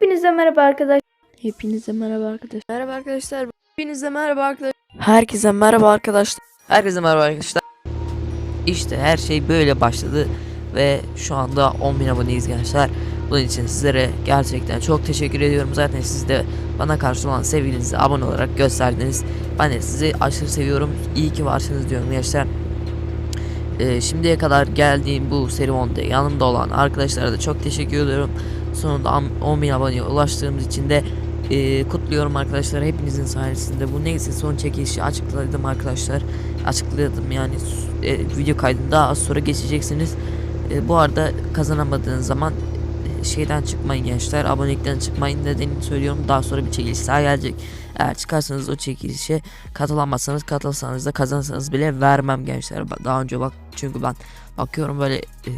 Hepinize merhaba arkadaşlar. Hepinize merhaba arkadaşlar. Merhaba arkadaşlar. Hepinize merhaba arkadaşlar. Herkese merhaba arkadaşlar. Herkese merhaba arkadaşlar. İşte her şey böyle başladı ve şu anda 10.000 aboneyiz gençler. Bunun için sizlere gerçekten çok teşekkür ediyorum. Zaten siz de bana karşı olan sevginizi abone olarak gösterdiniz. Ben de sizi aşırı seviyorum. İyi ki varsınız diyorum gençler. Ee, şimdiye kadar geldiğim bu serüvanda yanımda olan arkadaşlara da çok teşekkür ediyorum. Sonunda am- 10.000 aboneye ulaştığımız için de e, kutluyorum arkadaşlar hepinizin sayesinde. Bu neyse son çekilişi açıkladım arkadaşlar. Açıkladım yani e, video kaydında az sonra geçeceksiniz. E, bu arada kazanamadığınız zaman e, şeyden çıkmayın gençler. Abonelikten çıkmayın nedenini söylüyorum. Daha sonra bir çekiliş daha gelecek. Eğer çıkarsanız o çekilişe katılamazsanız katılsanız da kazansanız bile vermem gençler. Daha önce bak çünkü ben bakıyorum böyle e,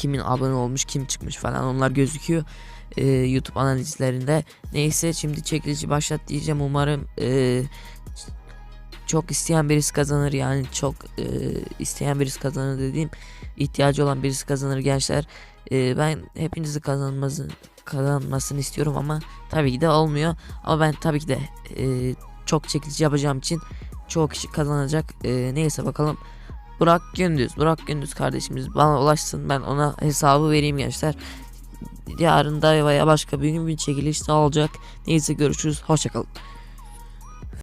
kimin abone olmuş kim çıkmış falan onlar gözüküyor e, YouTube analizlerinde. Neyse şimdi çekilişi başlat diyeceğim umarım e, çok isteyen birisi kazanır yani çok e, isteyen birisi kazanır dediğim ihtiyacı olan birisi kazanır gençler. E, ben hepinizi kazanması kazanmasını istiyorum ama tabii ki de olmuyor. Ama ben tabii ki de e, çok çekilici yapacağım için çok kişi kazanacak. E, neyse bakalım. Burak Gündüz, Burak Gündüz kardeşimiz bana ulaşsın ben ona hesabı vereyim gençler. Yarın da veya başka bir gün bir çekiliş daha olacak. Neyse görüşürüz. Hoşçakalın.